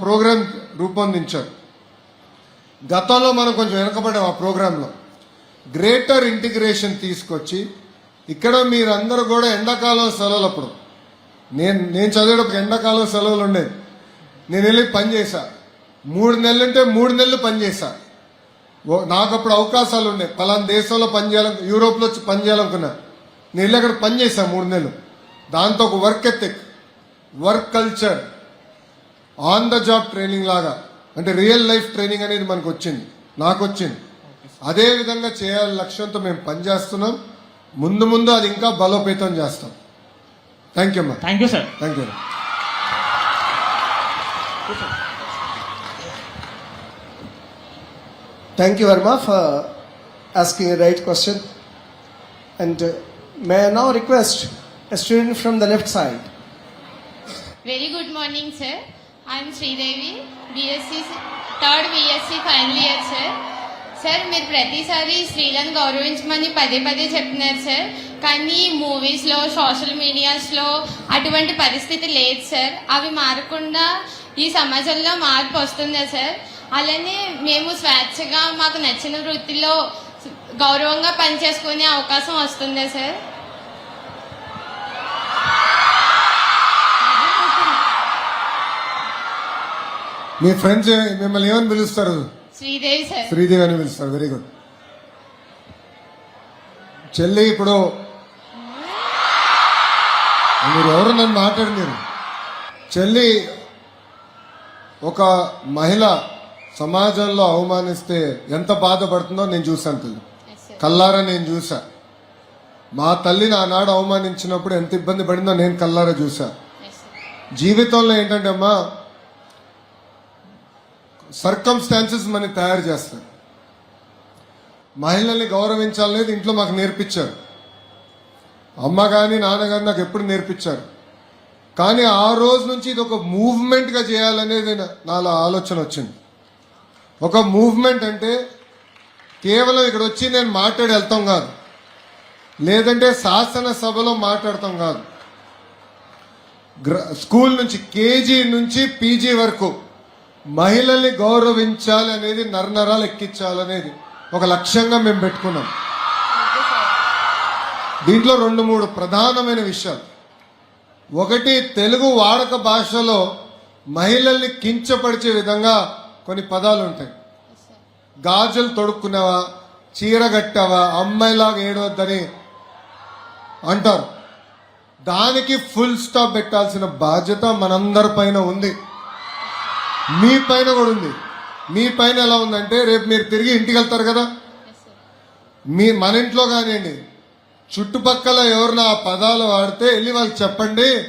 Programme రూపొందించారు. గతంలో మనం కొంచెం వెనకబడ్డాం ఆ ప్రోగ్రాంలో గ్రేటర్ ఇంటిగ్రేషన్ తీసుకొచ్చి ఇక్కడ మీరందరూ కూడా ఎండాకాలం సెలవులు అప్పుడు నేను నేను చదివేటప్పుడు ఎండాకాలం సెలవులు ఉండేది నేను వెళ్ళి పనిచేశా మూడు నెలలు ఉంటే మూడు నెలలు పనిచేశా నాకు అప్పుడు అవకాశాలు ఉన్నాయి. పలానా దేశంలో పనిచేయాలను యూరోప్లో వచ్చి పని నేను వెళ్ళి అక్కడ పనిచేశా మూడు నెలలు. దాంతో ఒక work ethic work culture. On the job training లాగా. అంటే రియల్ లైఫ్ ట్రైనింగ్ అనేది మనకు వచ్చింది నాకు వచ్చింది అదే విధంగా చేయాలని లక్ష్యంతో మేము పనిచేస్తున్నాం ముందు ముందు అది ఇంకా బలోపేతం చేస్తాం. థ్యాంక్ యూ అమ్మా thank you sir thank you Thank you, Verma, for asking a right question. And uh, may I now request a student from the left side? I am Sridevi morning, third I final year sir sir మీరు ప్రతిసారి స్త్రీలను గౌరవించమని పదే పదే చెప్తున్నారు sir కానీ మూవీస్లో social మీడియాస్లో అటువంటి పరిస్థితి లేదు సార్ అవి మారకుండా ఈ సమాజంలో మార్పు వస్తుందా సార్ అలానే మేము స్వేచ్ఛగా మాకు నచ్చిన వృత్తిలో గౌరవంగా పనిచేసుకునే అవకాశం వస్తుందా సార్ మీ ఫ్రెండ్స్ మిమ్మల్ని ఏమని పిలుస్తారు? శ్రీదేవి సార్. శ్రీదేవి అని పిలుస్తారు. వెరీ గుడ్ చెల్లి ఇప్పుడు. మీరు ఎవరు నన్ను మాట్లాడి మీరు? చెల్లి ఒక మహిళ సమాజంలో అవమానిస్తే ఎంత బాధపడుతుందో నేను చూశాను తల్లి. కల్లారా నేను చూసా మా తల్లిని ఆనాడు అవమానించినప్పుడు ఎంత ఇబ్బంది పడిందో నేను కల్లారా చూసా జీవితంలో ఏంటంటే అమ్మా సర్కమ్స్టాన్సెస్ మనని తయారు చేస్తాయి మహిళల్ని గౌరవించాలనేది ఇంట్లో మాకు నేర్పించారు. అమ్మ కానీ నాన్నగారు నాకు ఎప్పుడు నేర్పించారు. కానీ ఆ రోజు నుంచి ఇది ఒక మూవ్మెంట్గా చేయాలనేది నాలో ఆలోచన వచ్చింది. ఒక మూవ్మెంట్ అంటే కేవలం ఇక్కడ వచ్చి నేను మాట్లాడి వెళ్తాం కాదు. లేదంటే శాసనసభలో మాట్లాడతాం కాదు. గ్ర- స్కూల్ నుంచి కేజీ నుంచి పీజీ వరకు మహిళల్ని గౌరవించాలి అనేది నరనరాలు ఎక్కించాలనేది ఒక లక్ష్యంగా మేము పెట్టుకున్నాం. దీంట్లో రెండు మూడు ప్రధానమైన విషయాలు. ఒకటి తెలుగు వాడక భాషలో మహిళల్ని కించపరిచే విధంగా కొన్ని పదాలు ఉంటాయి. గాజులు తొడుక్కున్నావా చీర కట్టావా అమ్మాయిలాగా ఏడవద్దని అంటారు. దానికి ఫుల్ స్టాప్ పెట్టాల్సిన బాధ్యత మనందరి పైన ఉంది. మీ పైన కూడా ఉంది. మీ పైన ఎలా ఉందంటే రేపు మీరు తిరిగి ఇంటికి వెళ్తారు కదా? మీ మన ఇంట్లో కానివ్వండి చుట్టుపక్కల ఎవరిన ఆ పదాలు వాడితే వెళ్ళి వాళ్ళకి చెప్పండి.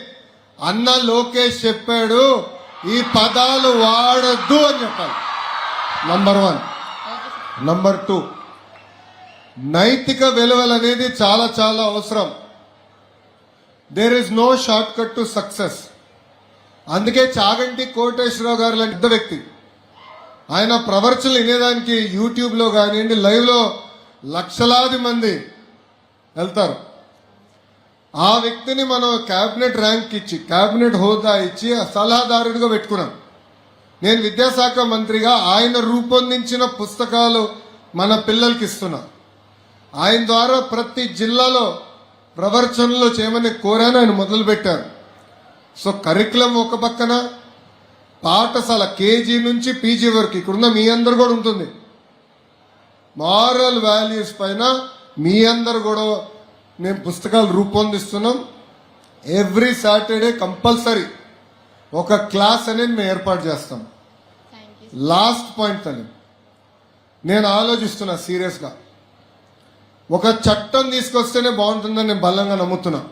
అన్న లోకేష్ చెప్పాడు ఈ పదాలు వాడద్దు అని చెప్పాలి. నంబర్ వన్ నంబర్ టూ నైతిక విలువలు అనేది చాలా చాలా అవసరం. There is no short cut to success అందుకే చాగంటి కోటేశ్వరరావు గారు లాంటి పెద్ద వ్యక్తి. ఆయన ప్రవర్చనలు వినేదానికి యూట్యూబ్లో కానివ్వండి లైవ్లో లక్షలాది మంది వెళ్తారు. ఆ వ్యక్తిని మనం క్యాబినెట్ ర్యాంక్ ఇచ్చి క్యాబినెట్ హోదా ఇచ్చి సలహాదారుడిగా పెట్టుకున్నాం. నేను విద్యాశాఖ మంత్రిగా ఆయన రూపొందించిన పుస్తకాలు మన పిల్లలకి ఇస్తున్నా. ఆయన ద్వారా ప్రతి జిల్లాలో ప్రవర్చనలు చేయమని కోరాను ఆయన మొదలుపెట్టారు. సో కరికులం ఒక పక్కన పాఠశాల కేజీ నుంచి పీజీ వరకు ఇక్కడున్న మీ అందరు కూడా ఉంటుంది. మారల్ వాల్యూస్ పైన మీ అందరు కూడా మేము పుస్తకాలు రూపొందిస్తున్నాం. ఎవ్రీ సాటర్డే కంపల్సరీ ఒక క్లాస్ అనేది మేము ఏర్పాటు చేస్తాం. లాస్ట్ పాయింట్ అని. నేను ఆలోచిస్తున్నా సీరియస్గా. ఒక చట్టం తీసుకొస్తేనే బాగుంటుందని నేను బలంగా నమ్ముతున్నా.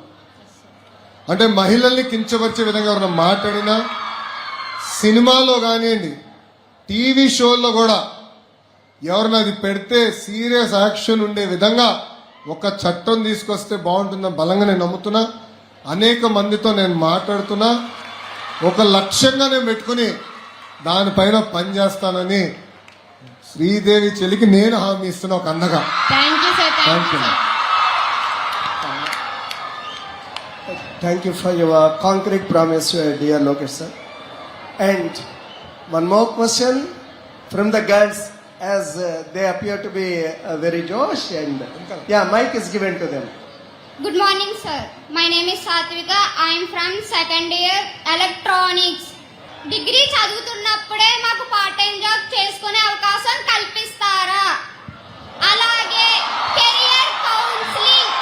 అంటే మహిళల్ని కించపరిచే విధంగా ఎవరైనా మాట్లాడినా సినిమాలో కానివ్వండి టీవీ షోల్లో కూడా ఎవరైనా అది పెడితే సీరియస్ యాక్షన్ ఉండే విధంగా ఒక చట్టం తీసుకొస్తే బాగుంటుందని బలంగా నేను నమ్ముతున్నా. అనేక మందితో నేను మాట్లాడుతున్నా. ఒక లక్ష్యంగా నేను పెట్టుకుని దానిపైన పనిచేస్తానని శ్రీదేవి చెల్లికి నేను హామీ ఇస్తున్నా ఒక అన్నగా thank you Thank you. Sir Thank you for your concrete promise, uh, dear Lokesh sir. And One more question from the girls as uh, they appear to be uh, very Josh and yeah, mic is given to them. Good morning, sir. My name is Satvika. I am from second year electronics. Degree చదువుతున్నప్పుడే మాకు part time job చేసుకునే అవకాశం కల్పిస్తారా అలాగే career counselling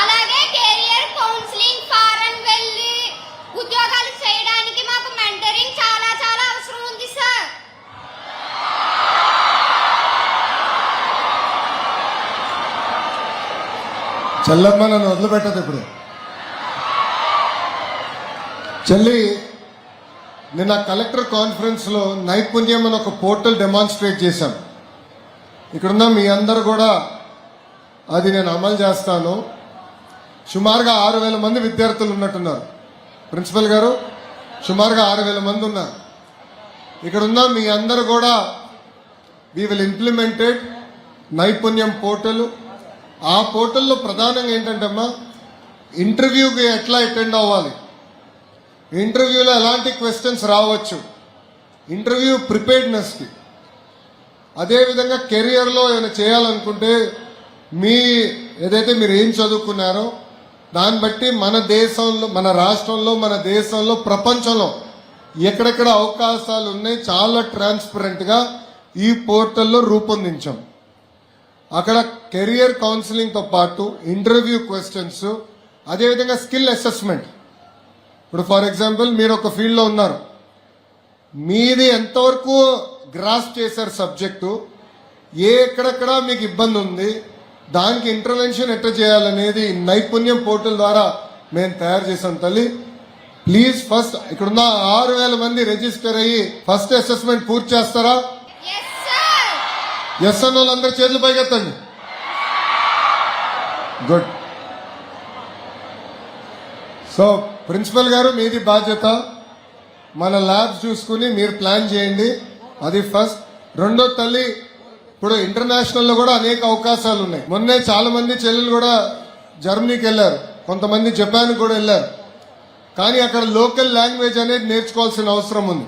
అలాగే career counselling foreign వెళ్ళి ఉద్యోగాలు చేయడానికి మాకు మెంటరింగ్ చాలా చాలా అవసరం ఉంది సార్ చెల్లమ్మ నన్ను వదిలిపెట్టదు ఇప్పుడు. చెల్లి నిన్న కలెక్టర్ కాన్ఫరెన్స్లో నైపుణ్యం అని ఒక పోర్టల్ డెమాన్స్ట్రేట్ చేశాం. ఇక్కడున్న మీ అందరు కూడా అది నేను అమలు చేస్తాను. సుమారుగా ఆరు వేల మంది విద్యార్థులు ఉన్నట్టున్నారు. ప్రిన్సిపల్ గారు సుమారుగా ఆరు వేల మంది ఉన్నారు. ఇక్కడున్న మీ అందరు కూడా we will implemented Naipunyam portal ఆ పోర్టల్లో ప్రధానంగా ఏంటంటే అమ్మా ఇంటర్వ్యూకి ఎట్లా అటెండ్ అవ్వాలి? ఇంటర్వ్యూలో ఎలాంటి క్వశ్చన్స్ రావచ్చు? ఇంటర్వ్యూ ప్రిపేర్డ్నెస్కి అదేవిధంగా కెరియర్లో ఏమైనా చేయాలనుకుంటే మీ ఏదైతే మీరు ఏం చదువుకున్నారో దాన్ని బట్టి మన దేశంలో మన రాష్ట్రంలో మన దేశంలో ప్రపంచంలో ఎక్కడెక్కడ అవకాశాలు ఉన్నాయి చాలా ట్రాన్స్పరెంట్గా ఈ పోర్టల్లో రూపొందించాం. అక్కడ కెరియర్ కౌన్సిలింగ్తో పాటు ఇంటర్వ్యూ క్వశ్చన్స్ అదేవిధంగా స్కిల్ అసెస్మెంట్. ఇప్పుడు ఫర్ ఎగ్జాంపుల్ మీరు ఒక ఫీల్డ్లో ఉన్నారు. మీది ఎంతవరకు గ్రాస్ చేశారు సబ్జెక్టు? ఏ ఎక్కడెక్కడ మీకు ఇబ్బంది ఉంది? దానికి ఇంటర్వెన్షన్ ఎట్లా చేయాలనేది నైపుణ్యం పోర్టల్ ద్వారా మేము తయారు చేసాం తల్లి. ప్లీజ్ ఫస్ట్ ఇక్కడున్న ఆరు వేల మంది రిజిస్టర్ అయ్యి ఫస్ట్ అసెస్మెంట్ పూర్తి చేస్తారా? ఎస్ అన్న వాళ్ళందరూ చేతులు పైకెత్తండి. గుడ్ సో ప్రిన్సిపల్ గారు మీది బాధ్యత. మన ల్యాబ్స్ చూసుకుని మీరు ప్లాన్ చేయండి. అది ఫస్ట్. రెండో తల్లి ఇప్పుడు ఇంటర్నేషనల్లో కూడా అనేక అవకాశాలు ఉన్నాయి. మొన్నే చాలా మంది చెల్లెలు కూడా జర్మనీకి వెళ్ళారు. కొంతమంది జపాన్కి కూడా వెళ్ళారు. కానీ అక్కడ లోకల్ లాంగ్వేజ్ అనేది నేర్చుకోవాల్సిన అవసరం ఉంది.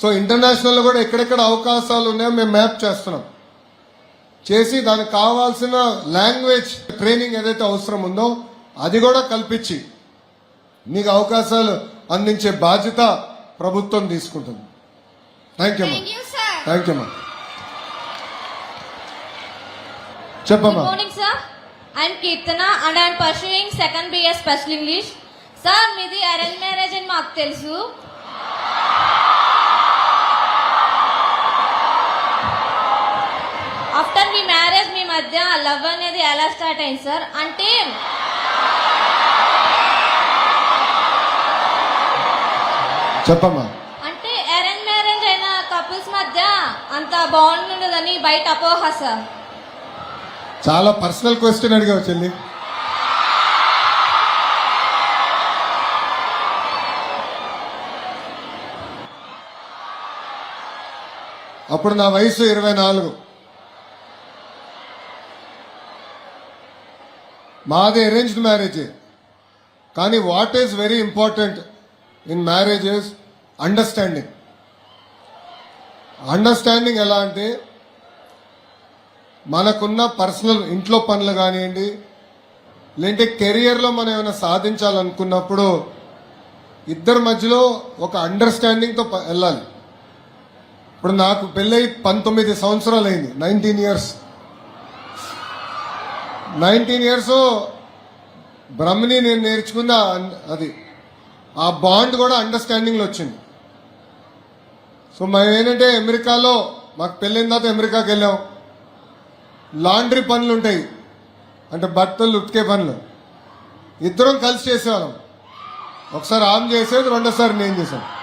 సో ఇంటర్నేషనల్లో కూడా ఎక్కడెక్కడ అవకాశాలు ఉన్నాయో మేము మ్యాప్ చేస్తున్నాం. చేసి దానికి కావాల్సిన లాంగ్వేజ్ ట్రైనింగ్ ఏదైతే అవసరం ఉందో అది కూడా కల్పించి మీకు అవకాశాలు అందించే బాధ్యత ప్రభుత్వం తీసుకుంటుంది. థ్యాంక్ యూ అమ్మా థ్యాంక్ యూ సార్ చెప్పమ్మా. Morning, sir. I'm Kirtana and I'm pursuing second BS Special English. సార్ మీది అరేంజ్ మ్యారేజ్ అని మాకు తెలుసు ఆఫ్టర్ మీ మ్యారేజ్ మీ మధ్య లవ్ అనేది ఎలా స్టార్ట్ అయింది సార్? అంటే చెప్పమ్మా. అంటే అరేంజ్ మ్యారేజ్ అయిన కపుల్స్ మధ్య అంత బాండ్ ఉండదని బయట అపోహ సార్. చాలా పర్సనల్ క్వశ్చన్ అడిగావు చెల్లి. అప్పుడు నా వయసు ఇరవై నాలుగు. మాది అరేంజ్డ్ మ్యారేజ్ కానీ what is very important in marriages understanding understanding ఎలా అంటే మనకున్న పర్సనల్ ఇంట్లో పనులు కానివ్వండి లేదంటే కెరియర్లో మనం ఏమైనా సాధించాలనుకున్నప్పుడు ఇద్దరి మధ్యలో ఒక అండర్స్టాండింగ్తో వెళ్ళాలి. ఇప్పుడు నాకు పెళ్ళై పంతొమ్మిది సంవత్సరాలు అయింది నైన్టీన్ ఇయర్స్ నైన్టీన్ ఇయర్స్ బ్రహ్మని నేను నేర్చుకున్న అది. ఆ బాండ్ కూడా అండర్స్టాండింగ్లో వచ్చింది. సో మేము ఏంటంటే అమెరికాలో మాకు పెళ్ళిన తర్వాత అమెరికాకి వెళ్ళాం. లాండ్రీ పనులు ఉంటాయి. అంటే బట్టలు ఉతికే పనులు. ఇద్దరం కలిసి చేసేవాళ్ళం. ఒకసారి ఆమె చేసేది రెండోసారి నేను చేశాను